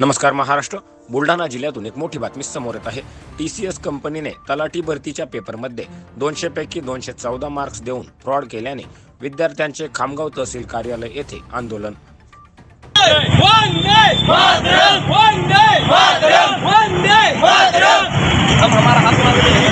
नमस्कार महाराष्ट्र. बुलढाणा जिल्ह्यातून एक मोठी बातमी समोर येत आहे. टी सी एस कंपनीने तलाठी भरतीच्या पेपरमध्ये दोनशे पैकी दोनशे चौदा मार्क्स देऊन फ्रॉड केल्याने विद्यार्थ्यांचे खामगाव तहसील कार्यालय येथे आंदोलन. हम हमारा हक मांगते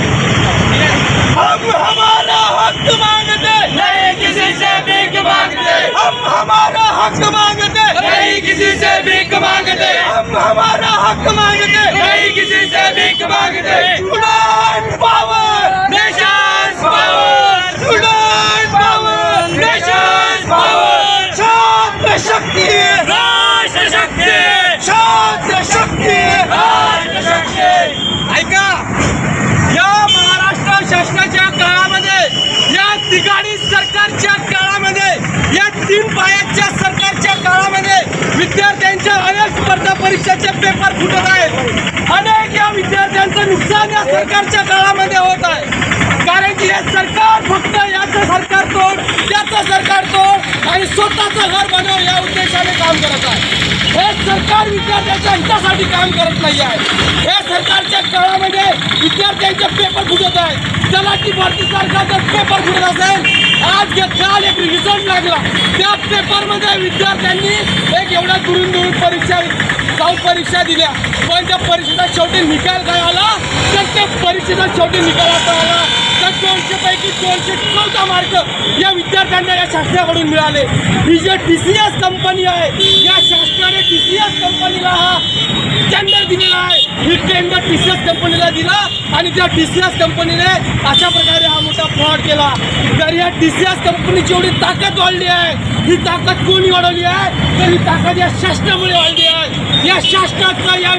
हम हमारा हक मांगते। नहीं किसी से भीख मांगते. हम हमारा हक मांगते. नहीं किसी से भीख मांगते. Student power nation power student power nation power छात्र शक्ती. राष्ट्र शक्ती. छात्र शक्ती. राष्ट्र ऐका या महाराष्ट्र शासनाच्या काळामध्ये या तिघाडी सरकारच्या काळामध्ये या तीन पायाच्या विद्यार्थ्यांच्या अनेक स्पर्धा परीक्षाचे पेपर फुटत आहेत. अनेक या विद्यार्थ्यांचं नुकसान या सरकारच्या काळामध्ये होत आहे. कारण की हे सरकार फक्त याचं सरकार तोड त्याचं सरकार तोड आणि स्वतःचं घर बनव या उद्देशाने काम करत आहे. हे सरकार विद्यार्थ्यांच्या हितासाठी काम करत नाही आहे. हे सरकारच्या काळामध्ये विद्यार्थ्यांचे पेपर फुटत आहेत. तलाठी भरती भारतीय जर पेपर फुटत असेल आज गे- काल एक रिझल्ट लागला. त्या पेपरमध्ये विद्यार्थ्यांनी एक एवढ्या दुरून दुरून परीक्षा जाऊन परीक्षा दिल्या. पण त्या परीक्षेचा शेवटी निकाल काय आला? तर त्या परीक्षेचा शेवटी निकाल असा आला. तर दोनशे पैकी दोनशे चौदा मार्क या विद्यार्थ्यांना या शासनाकडून मिळाले. ही जे टी सी एस कंपनी आहे या शासनाने टी सी एस कंपनीला हा टेंडर दिलेला आहे. ही टेंडर टी सी एस कंपनीला दिला आणि त्या टी सी एस कंपनीने अशा प्रकारे केला. तर या टी सी एस कंपनीची एवढी ताकद वाढली आहे ही ताकद कोणी वाढवली आहे? तर ही ताकद या शासनामुळे वाढली आहे. या शासनाचा या